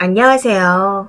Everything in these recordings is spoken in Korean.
안녕하세요.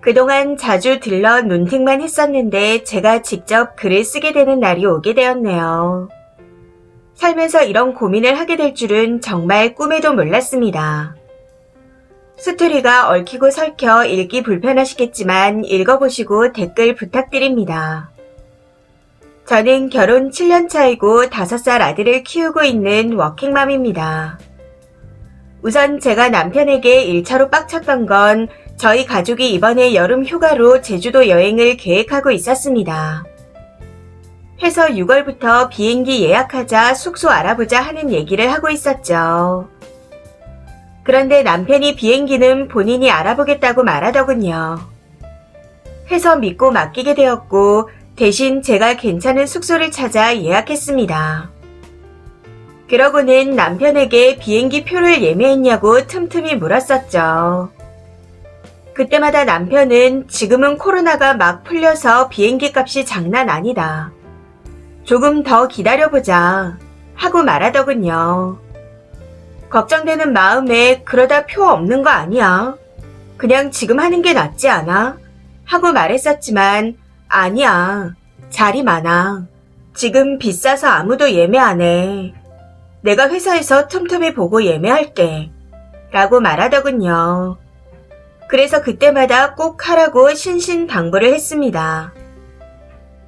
그동안 자주 들러 눈팅만 했었는데 제가 직접 글을 쓰게 되는 날이 오게 되었네요. 살면서 이런 고민을 하게 될 줄은 정말 꿈에도 몰랐습니다. 스토리가 얽히고 설켜 읽기 불편하시겠지만 읽어보시고 댓글 부탁드립니다. 저는 결혼 7년 차이고 5살 아들을 키우고 있는 워킹맘입니다. 우선 제가 남편에게 1차로 빡쳤던 건 저희 가족이 이번에 여름 휴가로 제주도 여행을 계획하고 있었습니다. 해서 6월부터 비행기 예약하자 숙소 알아보자 하는 얘기를 하고 있었죠. 그런데 남편이 비행기는 본인이 알아보겠다고 말하더군요. 해서 믿고 맡기게 되었고 대신 제가 괜찮은 숙소를 찾아 예약했습니다. 그러고는 남편에게 비행기 표를 예매했냐고 틈틈이 물었었죠. 그때마다 남편은 지금은 코로나가 막 풀려서 비행기 값이 장난 아니다. 조금 더 기다려보자. 하고 말하더군요. 걱정되는 마음에 그러다 표 없는 거 아니야. 그냥 지금 하는 게 낫지 않아? 하고 말했었지만 아니야. 자리 많아. 지금 비싸서 아무도 예매 안 해. 내가 회사에서 틈틈이 보고 예매할게. 라고 말하더군요. 그래서 그때마다 꼭 하라고 신신당부를 했습니다.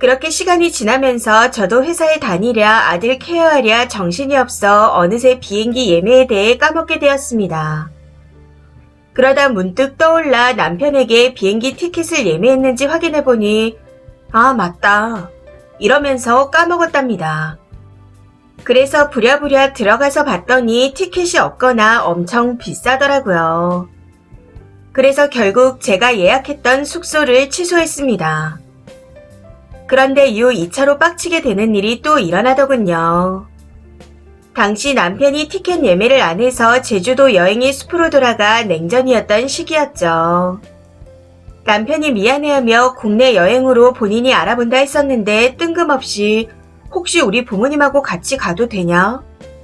그렇게 시간이 지나면서 저도 회사에 다니랴 아들 케어하랴 정신이 없어 어느새 비행기 예매에 대해 까먹게 되었습니다. 그러다 문득 떠올라 남편에게 비행기 티켓을 예매했는지 확인해보니 아 맞다 이러면서 까먹었답니다. 그래서 부랴부랴 들어가서 봤더니 티켓이 없거나 엄청 비싸더라고요. 그래서 결국 제가 예약했던 숙소를 취소했습니다. 그런데 이후 2차로 빡치게 되는 일이 또 일어나더군요. 당시 남편이 티켓 예매를 안 해서 제주도 여행이 숲으로 돌아가 냉전이었던 시기였죠. 남편이 미안해하며 국내 여행으로 본인이 알아본다 했었는데 뜬금없이 혹시 우리 부모님하고 같이 가도 되냐?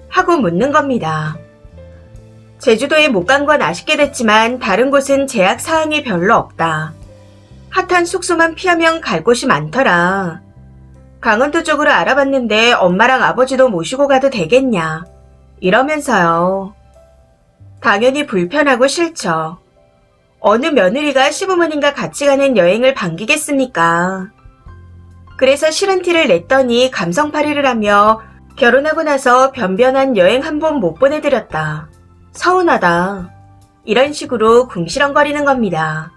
하고 묻는 겁니다. 제주도에 못 간 건 아쉽게 됐지만 다른 곳은 제약 사항이 별로 없다. 핫한 숙소만 피하면 갈 곳이 많더라. 강원도 쪽으로 알아봤는데 엄마랑 아버지도 모시고 가도 되겠냐. 이러면서요. 당연히 불편하고 싫죠. 어느 며느리가 시부모님과 같이 가는 여행을 반기겠습니까? 그래서 싫은 티를 냈더니 감성팔이를 하며 결혼하고 나서 변변한 여행 한 번 못 보내드렸다. 서운하다. 이런 식으로 궁시렁거리는 겁니다.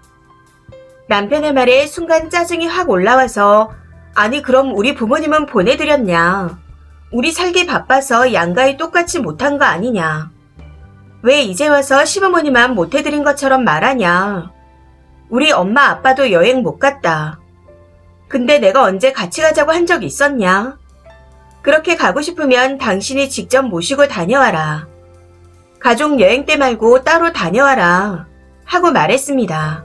남편의 말에 순간 짜증이 확 올라와서 아니 그럼 우리 부모님은 보내드렸냐. 우리 살기 바빠서 양가에 똑같이 못한 거 아니냐. 왜 이제 와서 시부모님만 못해드린 것처럼 말하냐. 우리 엄마 아빠도 여행 못 갔다. 근데 내가 언제 같이 가자고 한 적 있었냐? 그렇게 가고 싶으면 당신이 직접 모시고 다녀와라. 가족 여행 때 말고 따로 다녀와라. 하고 말했습니다.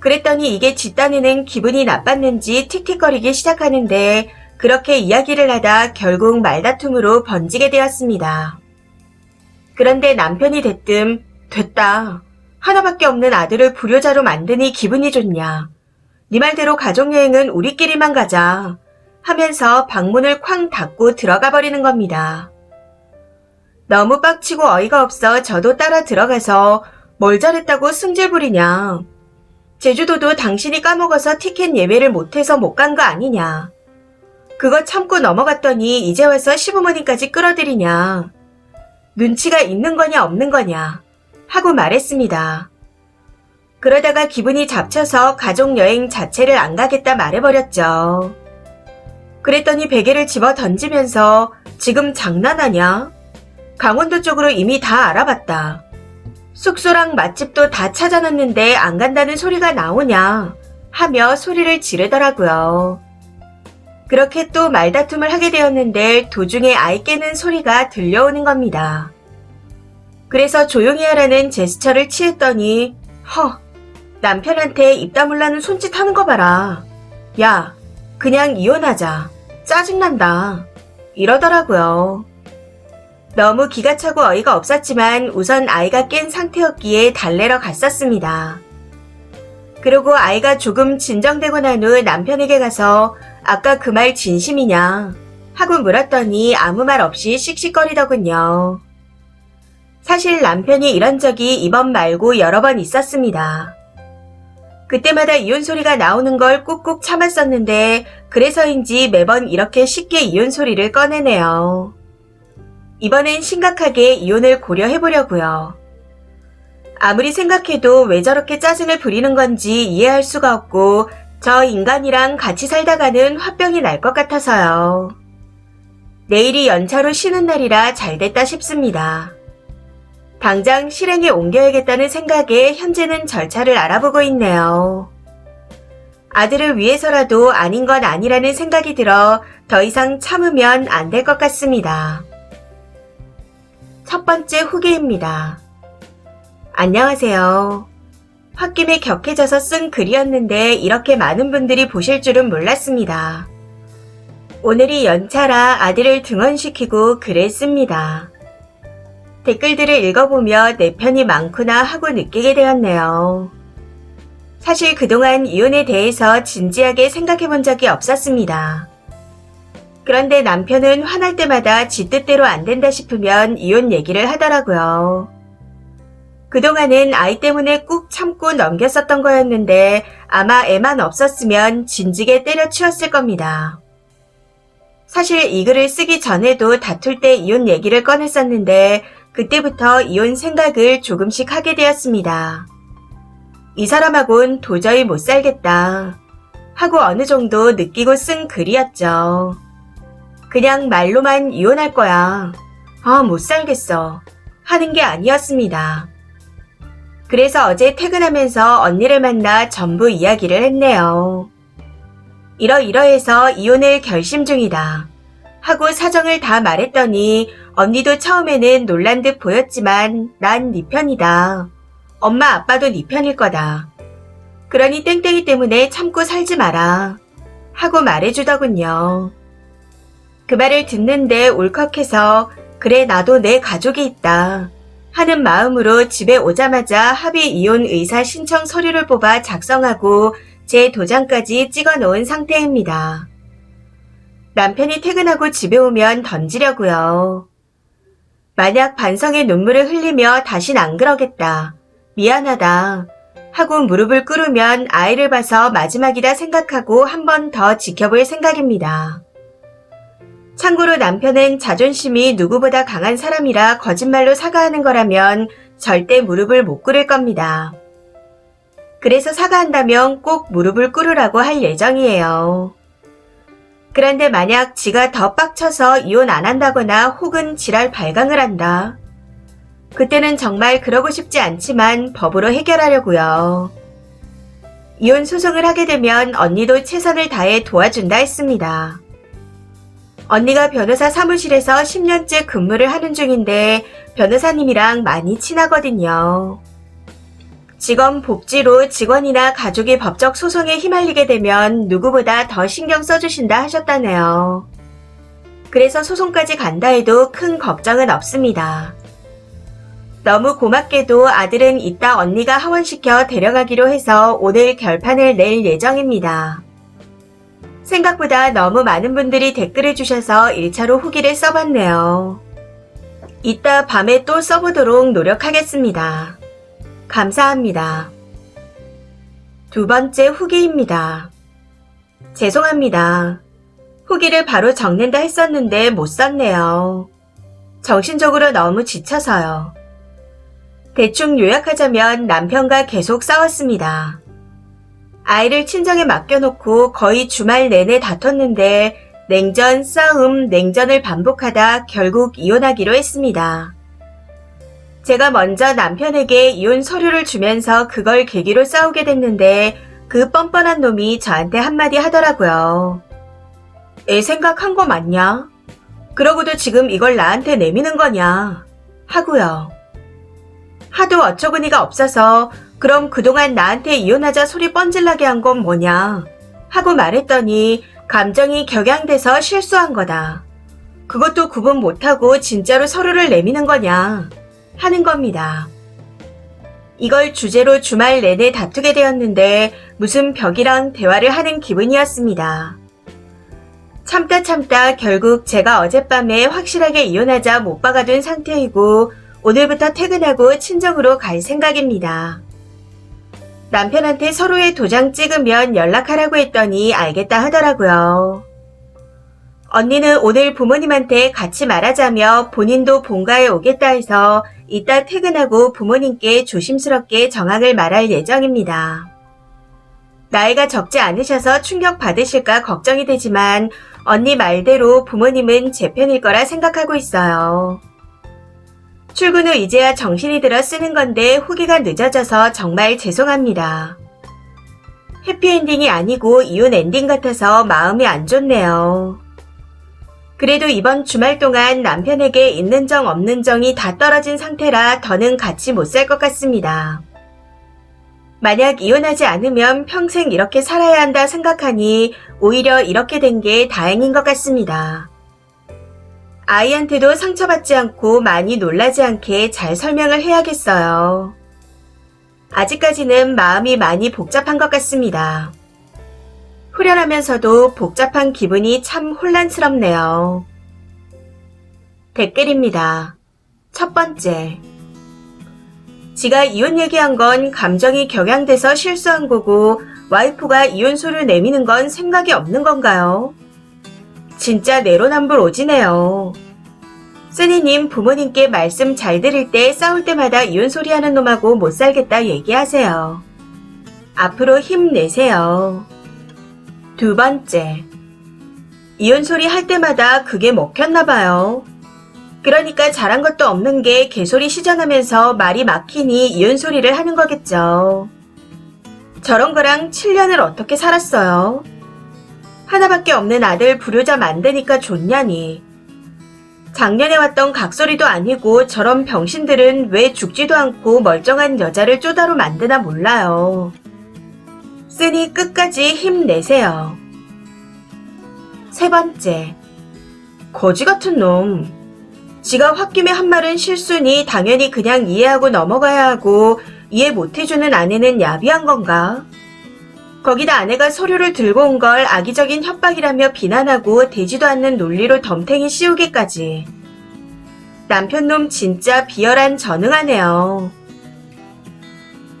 그랬더니 이게 뒷단에는 기분이 나빴는지 틱틱거리기 시작하는데 그렇게 이야기를 하다 결국 말다툼으로 번지게 되었습니다. 그런데 남편이 대뜸 됐다. 하나밖에 없는 아들을 불효자로 만드니 기분이 좋냐. 네 말대로 가족여행은 우리끼리만 가자. 하면서 방문을 쾅 닫고 들어가 버리는 겁니다. 너무 빡치고 어이가 없어 저도 따라 들어가서 뭘 잘했다고 승질 부리냐. 제주도도 당신이 까먹어서 티켓 예매를 못해서 못 간 거 아니냐. 그거 참고 넘어갔더니 이제 와서 시부모님까지 끌어들이냐. 눈치가 있는 거냐 없는 거냐. 하고 말했습니다. 그러다가 기분이 잡쳐서 가족여행 자체를 안 가겠다 말해버렸죠. 그랬더니 베개를 집어 던지면서 지금 장난하냐? 강원도 쪽으로 이미 다 알아봤다. 숙소랑 맛집도 다 찾아놨는데 안 간다는 소리가 나오냐? 하며 소리를 지르더라고요. 그렇게 또 말다툼을 하게 되었는데 도중에 아이 깨는 소리가 들려오는 겁니다. 그래서 조용히 하라는 제스처를 취했더니 허 남편한테 입 다물라는 손짓 하는 거 봐라. 야 그냥 이혼하자. 짜증난다. 이러더라고요. 너무 기가 차고 어이가 없었지만 우선 아이가 깬 상태였기에 달래러 갔었습니다. 그리고 아이가 조금 진정되고 난 후 남편에게 가서 아까 그 말 진심이냐 하고 물었더니 아무 말 없이 씩씩거리더군요. 사실 남편이 이런 적이 이번 말고 여러 번 있었습니다. 그때마다 이혼 소리가 나오는 걸 꾹꾹 참았었는데 그래서인지 매번 이렇게 쉽게 이혼 소리를 꺼내네요. 이번엔 심각하게 이혼을 고려해보려고요. 아무리 생각해도 왜 저렇게 짜증을 부리는 건지 이해할 수가 없고 저 인간이랑 같이 살다가는 화병이 날 것 같아서요. 내일이 연차로 쉬는 날이라 잘 됐다 싶습니다. 당장 실행에 옮겨야겠다는 생각에 현재는 절차를 알아보고 있네요. 아들을 위해서라도 아닌 건 아니라는 생각이 들어 더 이상 참으면 안 될 것 같습니다. 첫 번째 후기입니다. 안녕하세요. 홧김에 격해져서 쓴 글이었는데 이렇게 많은 분들이 보실 줄은 몰랐습니다. 오늘이 연차라 아들을 등원시키고 글을 씁니다. 댓글들을 읽어보며 내 편이 많구나 하고 느끼게 되었네요. 사실 그동안 이혼에 대해서 진지하게 생각해 본 적이 없었습니다. 그런데 남편은 화날 때마다 지 뜻대로 안 된다 싶으면 이혼 얘기를 하더라고요. 그동안은 아이 때문에 꾹 참고 넘겼었던 거였는데 아마 애만 없었으면 진지게 때려치웠을 겁니다. 사실 이 글을 쓰기 전에도 다툴 때 이혼 얘기를 꺼냈었는데 그때부터 이혼 생각을 조금씩 하게 되었습니다. 이 사람하고는 도저히 못 살겠다. 하고 어느 정도 느끼고 쓴 글이었죠. 그냥 말로만 이혼할 거야. 아, 못 살겠어. 하는 게 아니었습니다. 그래서 어제 퇴근하면서 언니를 만나 전부 이야기를 했네요. 이러이러해서 이혼을 결심 중이다. 하고 사정을 다 말했더니 언니도 처음에는 놀란 듯 보였지만 난 네 편이다. 엄마 아빠도 네 편일 거다. 그러니 땡땡이 때문에 참고 살지 마라. 하고 말해주더군요. 그 말을 듣는데 울컥해서 그래 나도 내 가족이 있다. 하는 마음으로 집에 오자마자 합의 이혼 의사 신청 서류를 뽑아 작성하고 제 도장까지 찍어 놓은 상태입니다. 남편이 퇴근하고 집에 오면 던지려고요. 만약 반성의 눈물을 흘리며 다신 안 그러겠다. 미안하다. 하고 무릎을 꿇으면 아이를 봐서 마지막이다 생각하고 한 번 더 지켜볼 생각입니다. 참고로 남편은 자존심이 누구보다 강한 사람이라 거짓말로 사과하는 거라면 절대 무릎을 못 꿇을 겁니다. 그래서 사과한다면 꼭 무릎을 꿇으라고 할 예정이에요. 그런데 만약 지가 더 빡쳐서 이혼 안 한다거나 혹은 지랄 발광을 한다. 그때는 정말 그러고 싶지 않지만 법으로 해결하려고요. 이혼 소송을 하게 되면 언니도 최선을 다해 도와준다 했습니다. 언니가 변호사 사무실에서 10년째 근무를 하는 중인데 변호사님이랑 많이 친하거든요. 직원 복지로 직원이나 가족이 법적 소송에 휘말리게 되면 누구보다 더 신경 써주신다 하셨다네요. 그래서 소송까지 간다 해도 큰 걱정은 없습니다. 너무 고맙게도 아들은 이따 언니가 하원시켜 데려가기로 해서 오늘 결판을 낼 예정입니다. 생각보다 너무 많은 분들이 댓글을 주셔서 1차로 후기를 써봤네요. 이따 밤에 또 써보도록 노력하겠습니다. 감사합니다. 두 번째 후기입니다. 죄송합니다. 후기를 바로 적는다 했었는데 못 썼네요. 정신적으로 너무 지쳐서요. 대충 요약하자면 남편과 계속 싸웠습니다. 아이를 친정에 맡겨놓고 거의 주말 내내 다퉜는데 냉전, 싸움, 냉전을 반복하다 결국 이혼하기로 했습니다. 제가 먼저 남편에게 이혼 서류를 주면서 그걸 계기로 싸우게 됐는데 그 뻔뻔한 놈이 저한테 한마디 하더라고요. 애 생각한 거 맞냐? 그러고도 지금 이걸 나한테 내미는 거냐? 하고요. 하도 어처구니가 없어서 그럼 그동안 나한테 이혼하자 소리 뻔질나게 한 건 뭐냐? 하고 말했더니 감정이 격양돼서 실수한 거다. 그것도 구분 못하고 진짜로 서로를 내미는 거냐 하는 겁니다. 이걸 주제로 주말 내내 다투게 되었는데 무슨 벽이랑 대화를 하는 기분이었습니다. 참다 참다 결국 제가 어젯밤에 확실하게 이혼하자 못 박아둔 상태이고 오늘부터 퇴근하고 친정으로 갈 생각입니다. 남편한테 서로의 도장 찍으면 연락하라고 했더니 알겠다 하더라고요. 언니는 오늘 부모님한테 같이 말하자며 본인도 본가에 오겠다 해서 이따 퇴근하고 부모님께 조심스럽게 정황을 말할 예정입니다. 나이가 적지 않으셔서 충격 받으실까 걱정이 되지만 언니 말대로 부모님은 제 편일 거라 생각하고 있어요. 출근 후 이제야 정신이 들어 쓰는 건데 후기가 늦어져서 정말 죄송합니다. 해피엔딩이 아니고 이혼 엔딩 같아서 마음이 안 좋네요. 그래도 이번 주말 동안 남편에게 있는 정 없는 정이 다 떨어진 상태라 더는 같이 못 살 것 같습니다. 만약 이혼하지 않으면 평생 이렇게 살아야 한다 생각하니 오히려 이렇게 된 게 다행인 것 같습니다. 아이한테도 상처받지 않고 많이 놀라지 않게 잘 설명을 해야겠어요. 아직까지는 마음이 많이 복잡한 것 같습니다. 후련하면서도 복잡한 기분이 참 혼란스럽네요. 댓글입니다. 첫 번째. 지가 이혼 얘기한 건 감정이 격양돼서 실수한 거고 와이프가 이혼 소리를 내미는 건 생각이 없는 건가요? 진짜 내로남불 오지네요. 쓰니님 부모님께 말씀 잘 들을 때 싸울 때마다 이혼 소리 하는 놈하고 못 살겠다 얘기하세요. 앞으로 힘내세요. 두 번째. 이혼 소리 할 때마다 그게 먹혔나 봐요. 그러니까 잘한 것도 없는 게 개소리 시전하면서 말이 막히니 이혼 소리를 하는 거겠죠. 저런 거랑 7년을 어떻게 살았어요? 하나밖에 없는 아들 불효자 만드니까 좋냐니. 작년에 왔던 각소리도 아니고 저런 병신들은 왜 죽지도 않고 멀쩡한 여자를 쪼다로 만드나 몰라요. 쓰니 끝까지 힘내세요. 세 번째. 거지 같은 놈. 지가 홧김에 한 말은 실수니 당연히 그냥 이해하고 넘어가야 하고 이해 못해주는 아내는 야비한 건가? 거기다 아내가 서류를 들고 온 걸 악의적인 협박이라며 비난하고 되지도 않는 논리로 덤탱이 씌우기까지. 남편놈 진짜 비열한 전능하네요.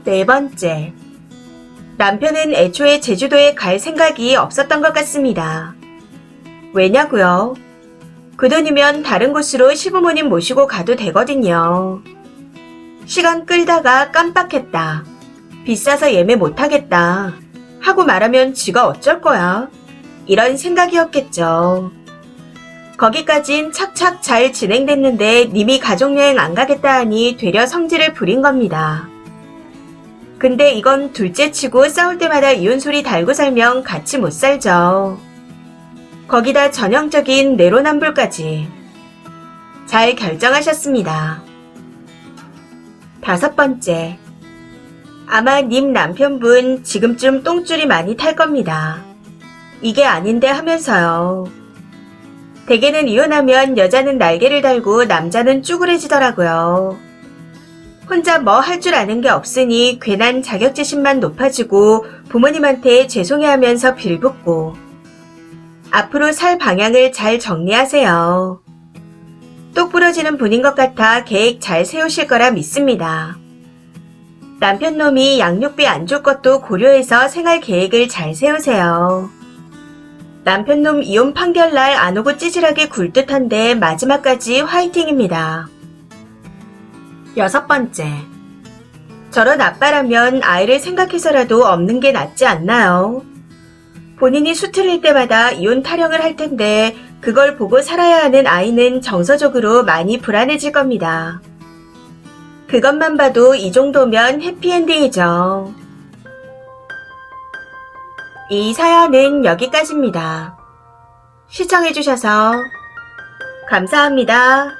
네 번째. 남편은 애초에 제주도에 갈 생각이 없었던 것 같습니다. 왜냐고요? 그 돈이면 다른 곳으로 시부모님 모시고 가도 되거든요. 시간 끌다가 깜빡했다. 비싸서 예매 못하겠다. 하고 말하면 지가 어쩔 거야. 이런 생각이었겠죠. 거기까진 착착 잘 진행됐는데 님이 가족여행 안 가겠다 하니 되려 성질을 부린 겁니다. 근데 이건 둘째 치고 싸울 때마다 이혼 소리 달고 살면 같이 못 살죠. 거기다 전형적인 내로남불까지. 잘 결정하셨습니다. 다섯 번째. 아마 님 남편분 지금쯤 똥줄이 많이 탈 겁니다. 이게 아닌데 하면서요. 대개는 이혼하면 여자는 날개를 달고 남자는 쭈그레지더라고요. 혼자 뭐 할 줄 아는 게 없으니 괜한 자격지심만 높아지고 부모님한테 죄송해하면서 빌붙고 앞으로 살 방향을 잘 정리하세요. 똑 부러지는 분인 것 같아 계획 잘 세우실 거라 믿습니다. 남편 놈이 양육비 안 줄 것도 고려해서 생활 계획을 잘 세우세요. 남편 놈 이혼 판결날 안 오고 찌질하게 굴 듯한데 마지막까지 화이팅입니다. 여섯 번째. 저런 아빠라면 아이를 생각해서라도 없는 게 낫지 않나요? 본인이 수틀릴 때마다 이혼 타령을 할 텐데 그걸 보고 살아야 하는 아이는 정서적으로 많이 불안해질 겁니다. 그것만 봐도 이 정도면 해피엔딩이죠. 이 사연은 여기까지입니다. 시청해주셔서 감사합니다.